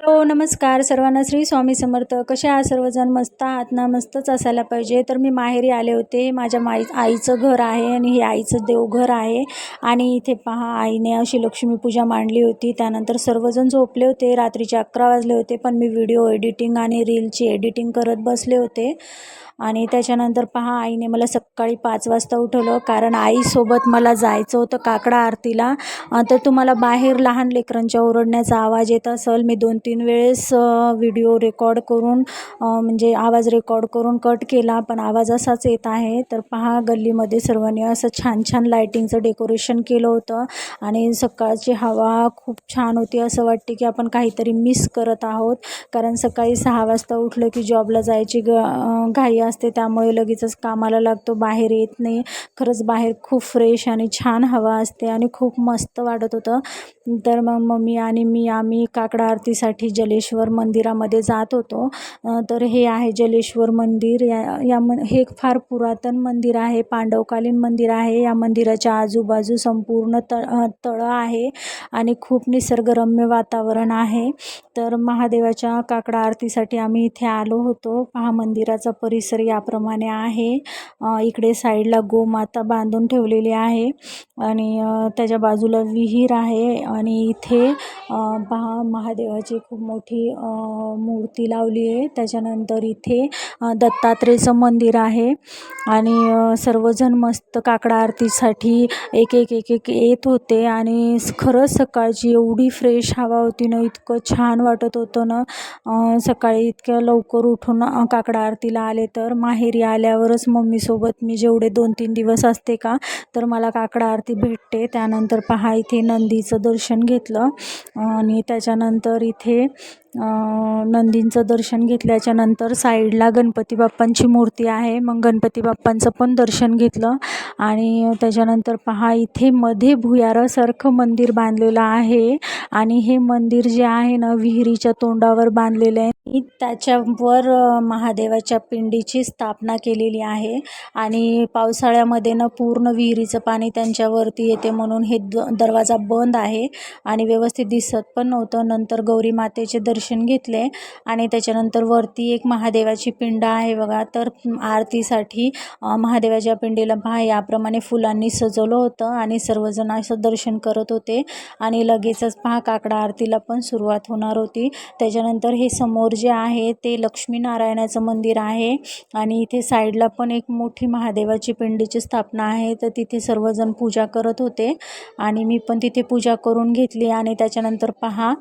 हो नमस्कार. सर्वांना श्री स्वामी समर्थ. कसे आहात सर्वजण? मस्त आहात ना? मस्तच असायला पाहिजे. तर मी माहेरी आले होते. माझ्या माई आईचं घर आहे आणि हे आईचं देवघर आहे. आणि इथे पहा आईने अशी लक्ष्मीपूजा मांडली होती. त्यानंतर सर्वजण झोपले होते. रात्रीचे अकरा वाजले होते पण मी व्हिडिओ एडिटिंग आणि रीलची एडिटिंग करत बसले होते. आणि त्याच्यानंतर पहा आईने मला सकाळी पाच वाजता उठवलं कारण आईसोबत मला जायचं होतं काकडा आरतीला. तर तुम्हाला बाहेर लहान लेकरांच्या ओरडण्याचा आवाज येत असेल. मी दोन तीन वेळेस व्हिडिओ रेकॉर्ड करून म्हणजे आवाज रेकॉर्ड करून कट केला पण आवाज असाच येत आहे. तर पहा गल्लीमध्ये सर्वांनी असं छान छान लायटिंगचं डेकोरेशन केलं होतं आणि सकाळची हवा खूप छान होती. असं वाटते की आपण काहीतरी मिस करत आहोत कारण सकाळी सहा वाजता उठलं की जॉबला जायची ग घाई असते त्यामुळे लगेचच कामाला लागतो. बाहेर येत नाही. खरंच बाहेर खूप फ्रेश आणि छान हवा असते आणि खूप मस्त वाटत होतं. तर मग मम्मी आणि मी आम्ही काकडा आरतीसाठी जलेश्वर मंदिरामध्ये जात होतो. तर हे आहे जलेश्वर मंदिर. या या म हे फार पुरातन मंदिर आहे. पांडवकालीन मंदिर आहे. या मंदिराच्या आजूबाजू संपूर्ण तळ तळं आहे आणि खूप निसर्गरम्य वातावरण आहे. तर महादेवाच्या काकडा आरतीसाठी आम्ही इथे आलो होतो. पहा मंदिराचा परिसर याप्रमाणे आहे. इकडे साईडला गोमाता बांधून ठेवलेली आहे आणि त्याच्या बाजूला विहीर आहे आणि इथे पहा महादेवाची खूप मोठी मूर्ती लावली आहे. त्याच्यानंतर इथे दत्तात्रेयचं मंदिर आहे. आणि सर्वजण मस्त काकडा आरतीसाठी एक एक एक एक येत होते. आणि खरंच सकाळची एवढी फ्रेश हवा होती ना इतकं छान वाटत होतं ना. सकाळी इतक्या लवकर उठून काकडा आरतीला आले तर माहेरी आल्यावरच मम्मीसोबत मी जेवढे दोन तीन दिवस असते का तर मला काकडा आरती भेटते. त्यानंतर पहा इथे नंदीचं दर्शन घेतलं. आणि त्याच्यानंतर इथे नंदींचं दर्शन घेतल्याच्यानंतर साईडला गणपती बाप्पांची मूर्ती आहे. मग गणपती बाप्पांचं पण दर्शन घेतलं. आणि त्याच्यानंतर पहा इथे मध्ये भुयारासारखं मंदिर बांधलेलं आहे. आणि हे मंदिर जे आहे ना विहिरीच्या तोंडावर बांधलेलं आहे. त्याच्यावर महादेवाच्या पिंडीची स्थापना केलेली आहे. आणि पावसाळ्यामध्ये ना पूर्ण विहिरीचं पाणी त्यांच्यावरती येते म्हणून हे द दरवाजा बंद आहे. आणि व्यवस्थित दिसत पण नव्हतं. नंतर गौरी मातेचे दर्शन घेतले. आणि त्याच्यानंतर वरती एक महादेवाची पिंड आहे बघा. तर आरतीसाठी महादेवाच्या पिंडीला पहा याप्रमाणे फुलांनी सजवलं होतं. आणि सर्वजण असं दर्शन करत होते. आणि लगेचच पहा काकडा आरतीला पण सुरुवात होणार होती. त्याच्यानंतर हे समोर जे आहे ते लक्ष्मीनारायणाचं मंदिर आहे. आणि इथे साईडला पण एक मोठी महादेवाची पिंडीची स्थापना आहे. तर तिथे सर्वजण पूजा करत होते. आणि मी पण तिथे पूजा करून घेतली. आणि त्याच्यानंतर पहा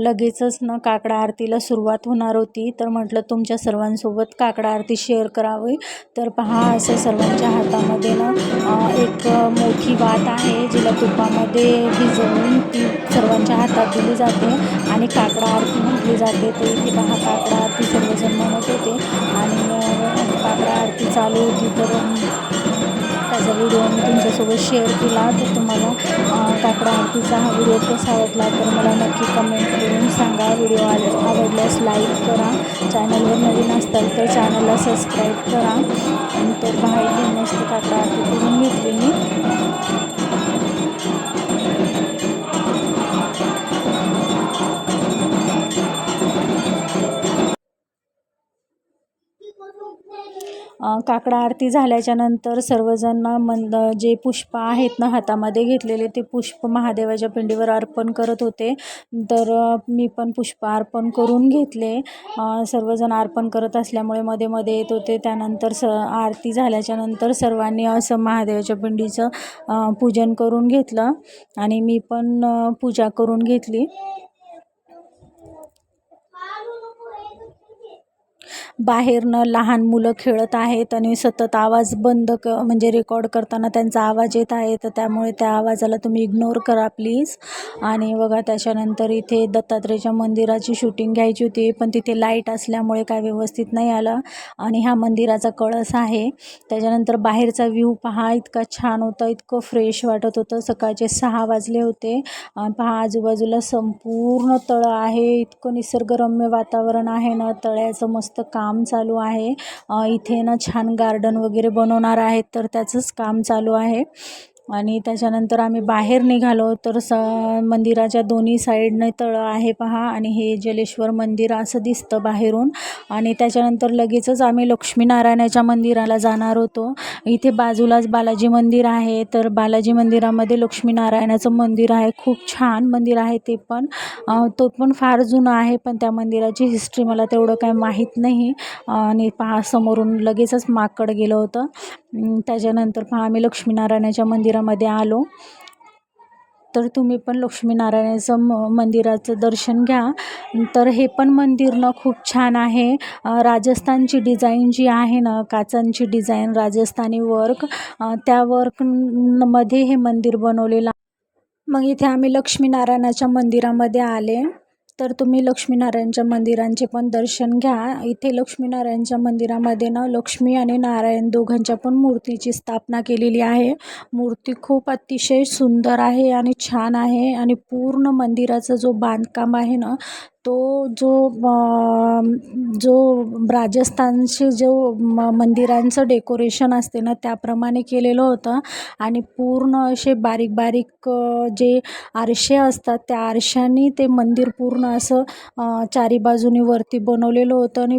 लगेचच ना काकडा आरतीला सुरुवात होणार होती. तर म्हटलं तुमच्या सर्वांसोबत काकडा आरती शेअर करावी. तर पहा असं सर्वांच्या हातामध्ये ना एक मोठी वात आहे जिला तुपामध्ये भिजवून ती सर्वांच्या हातात दिली जाते. आणि काकडा आरती म्हटली जाते. ते इथे हा काकडा आरती सर्वजण म्हणत होते. आणि काकडा आरती चालू होती तर त्याचा व्हिडिओ मी तुमच्यासोबत शेअर केला. तर तुम्हाला काकडा आरतीचा हा व्हिडिओ कसा वाटला तर मला नक्की कमेंट करून सांगा. व्हिडिओ आवडल्यास लाईक करा. चॅनलवर नवीन असताल तर चॅनलला सबस्क्राईब करा. आणि तर बाहेर घेऊन असते काक काकडा आरती झाल्याच्यानंतर सर्वजण मंद जे पुष्प आहेत ना हातामध्ये घेतलेले ते पुष्प महादेवाच्या पिंडीवर अर्पण करत होते. तर मी पण पुष्प अर्पण करून घेतले. सर्वजण अर्पण करत असल्यामुळे मध्ये मध्ये येत होते. त्यानंतर स आरती झाल्याच्यानंतर सर्वांनी असं महादेवाच्या पिंडीचं पूजन करून घेतलं. आणि मी पण पूजा करून घेतली. बाहेरनं लहान मुलं खेळत आहेत आणि सतत आवाज बंद क म्हणजे रेकॉर्ड करताना त्यांचा आवाज येत आहे तर त्यामुळे त्या आवाजाला तुम्ही इग्नोर करा प्लीज आणि बघा त्याच्यानंतर इथे दत्तात्रेयच्या मंदिराची शूटिंग घ्यायची होती पण तिथे लाइट असल्यामुळे काय व्यवस्थित नाही आलं. आणि हा मंदिराचा कळस आहे. त्याच्यानंतर बाहेरचा व्ह्यू पहा इतका छान होता इतकं फ्रेश वाटत होतं. सकाळचे सहा वाजले होते. पहा आजूबाजूला संपूर्ण तळं आहे. इतकं निसर्गरम्य वातावरण आहे ना तळ्याचं मस्त काम काम चालू आहे. इथे ना छान गार्डन वगैरे बनवणार आहेत तर त्याचंच काम चालू आहे. आणि त्याच्यानंतर आम्ही बाहेर निघालो तर स मंदिराच्या दोन्ही साईडने तळं आहे पहा आणि हे जलेश्वर मंदिर असं दिसतं बाहेरून. आणि त्याच्यानंतर लगेचच आम्ही लक्ष्मीनारायणाच्या मंदिराला जाणार होतो. इथे बाजूलाच बालाजी मंदिर आहे तर बालाजी मंदिरामध्ये लक्ष्मीनारायणाचं मंदिर आहे. खूप छान मंदिर आहे ते पण. तो पण फार जुनं आहे पण त्या मंदिराची हिस्ट्री मला तेवढं काय माहीत नाही. आणि पहा समोरून लगेचच माकड गेलं होतं. त्याच्यानंतर पहा आम्ही लक्ष्मीनारायणाच्या मंदिरामध्ये आलो. तर तुम्ही पण लक्ष्मीनारायणाचं म मंदिराचं दर्शन घ्या. तर हे पण मंदिर ना खूप छान आहे. राजस्थानची डिझाईन जी आहे ना काचांची डिझाईन राजस्थानी वर्क त्या वर्कमध्ये हे मंदिर बनवलेलं मग इथे आम्ही लक्ष्मीनारायणाच्या मंदिरामध्ये आले. तर तुम्ही लक्ष्मीनारायणच्या मंदिरांचे पण दर्शन घ्या. इथे लक्ष्मीनारायणच्या मंदिरामध्ये ना लक्ष्मी आणि नारायण दोघांच्या पण मूर्तीची स्थापना केलेली आहे. मूर्ती खूप अतिशय सुंदर आहे आणि छान आहे आणि पूर्ण मंदिराचं जो बांधकाम आहे ना तो जो जो राजस्थानशी जो म मंदिरांचं डेकोरेशन असते ना त्याप्रमाणे केलेलं होतं. आणि पूर्ण असे बारीक बारीक जे आरसे असतात त्या आरशांनी ते मंदिर पूर्ण असं चारी बाजूनी वरती बनवलेलं होतं. आणि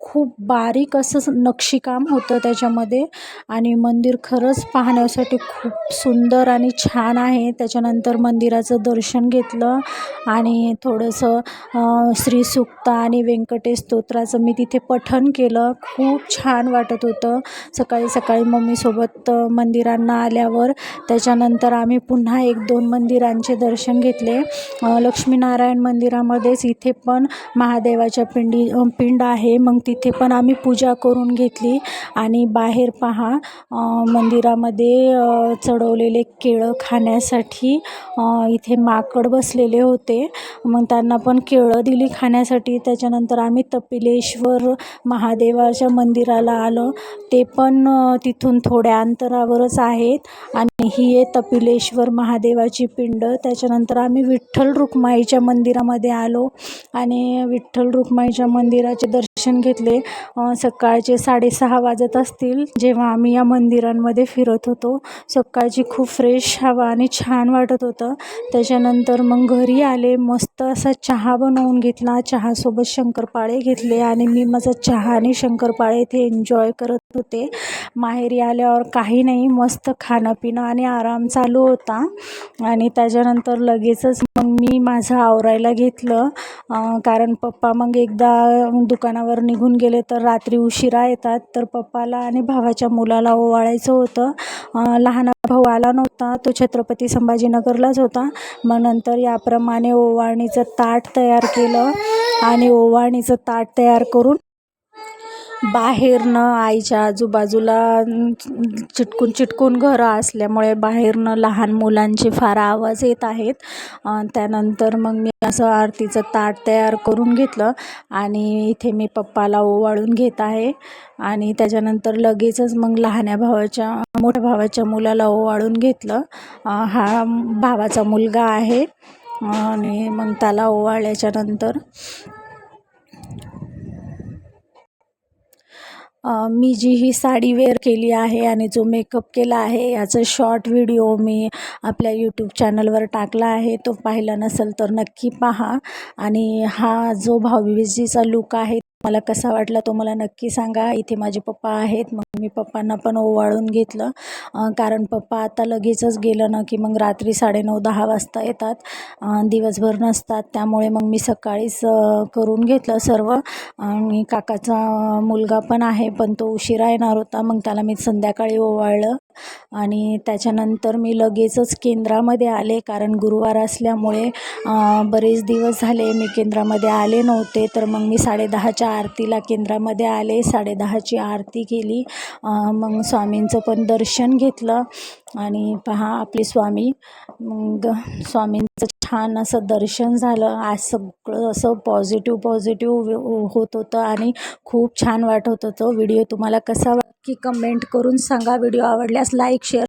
खूप बारीक असं नक्षीकाम होतं त्याच्यामध्ये. आणि मंदिर खरंच पाहण्यासाठी खूप सुंदर आणि छान आहे. त्याच्यानंतर मंदिराचं दर्शन घेतलं. आणि थोडंसं श्रीसुक्त आणि व्यंकटेश स्तोत्राचं मी तिथे पठण केलं. खूप छान वाटत होतं. सकाळी सकाळी मम्मीसोबत मंदिरांना आल्यावर. त्याच्यानंतर आम्ही पुन्हा एक दोन मंदिरांचे दर्शन घेतले. लक्ष्मीनारायण मंदिरामध्येच इथे पण महादेवाच्या पिंडी पिंड आहे. मग तिथे पण आम्ही पूजा करून घेतली. आणि बाहेर पहा मंदिरामध्ये चढवलेले केळं खाण्यासाठी इथे माकड बसलेले होते. मग त्यांना पण केळं दिली खाण्यासाठी. त्याच्यानंतर आम्ही तपिलेश्वर महादेवाच्या मंदिराला आलो. ते पण तिथून थोड्या अंतरावरच आहेत. आणि ही आहे तपिलेश्वर महादेवाची पिंड. त्याच्यानंतर आम्ही विठ्ठल रुक्माईच्या मंदिरामध्ये आलो. आणि विठ्ठल रुक्माईच्या मंदिराचे दर्शन घेतले. सकाळचे साडेसहा वाजत असतील जेव्हा आम्ही या मंदिरांमध्ये फिरत होतो. सकाळची खूप फ्रेश हवा आणि छान वाटत होतं. त्याच्यानंतर मग घरी आले मस्त असा चहा बनवून घेतला. चहासोबत शंकरपाळे घेतले आणि मी माझा चहा आणि शंकरपाळे इथे एन्जॉय करत होते. माहेरी आल्यावर काही नाही मस्त खाणं पिणं आणि आराम चालू होता. आणि त्याच्यानंतर लगेचच मग मी माझं आवरायला घेतलं. कारण पप्पा मग एकदा दुकानावर निघून गेले तर रात्री उशिरा येतात. तर पप्पाला आणि भावाच्या मुलाला ओवाळायचं होतं. लहान भाऊ आला नव्हता. तो छत्रपती संभाजीनगरलाच होता. मग नंतर याप्रमाणे ओवाळणीचं ताट तयार केलं. आणि ओवाळणीचं ताट तयार करून बाहेरनं आईच्या आजूबाजूला चिटकून चिटकून घरं असल्यामुळे बाहेरनं लहान मुलांचे फार आवाज येत आहेत. त्यानंतर मग मी असं आरतीचं ताट तयार करून घेतलं आणि इथे मी पप्पाला ओवाळून घेत आहे. आणि त्याच्यानंतर लगेचच मग लहान्या भावाच्या मोठ्या भावाच्या मुलाला ओवाळून घेतलं. हा भावाचा मुलगा आहे. आणि मग त्याला ओवाळल्याच्यानंतर मी जी ही साडी वेअर केली आहे आणि जो मेकअप केला आहे याचं शॉर्ट व्हिडिओ मी आपल्या यूट्यूब चॅनलवर टाकला आहे. तो पाहिला नसेल तर नक्की पहा. आणि हा जो भाऊबीजेचा लूक आहे मला कसा वाटला तो मला नक्की सांगा. इथे माझे पप्पा आहेत. मग मी पप्पांना पण ओवाळून घेतलं. कारण पप्पा आता लगेचच गेलं ना की मग रात्री साडेनऊ दहा वाजता येतात. दिवसभर नसतात. त्यामुळे मग मी सकाळीच करून घेतलं सर्व. आणि काकाचा मुलगा पण आहे पण तो उशिरा येणार होता. मग त्याला मी संध्याकाळी ओवाळलं. आणि त्याच्यानंतर मी लगेचच केंद्रामध्ये आले कारण गुरुवार असल्यामुळे बरेच दिवस झाले मी केंद्रामध्ये आले नव्हते. तर मग मी साडेदहाच्या आरतीला केंद्रामध्ये आले साडेदहाची आरती केली. मग स्वामींचं पण दर्शन घेतलं. आणि पहा आपले स्वामी मग स्वामीं छान असं दर्शन झालं. आज सगळं असं पॉझिटिव्ह पॉझिटिव्ह होत होतं आणि खूप छान वाटत होतं. व्हिडिओ तुम्हाला कसा की कमेंट करून सांगा. व्हिडिओ आवडल्यास लाईक शेअर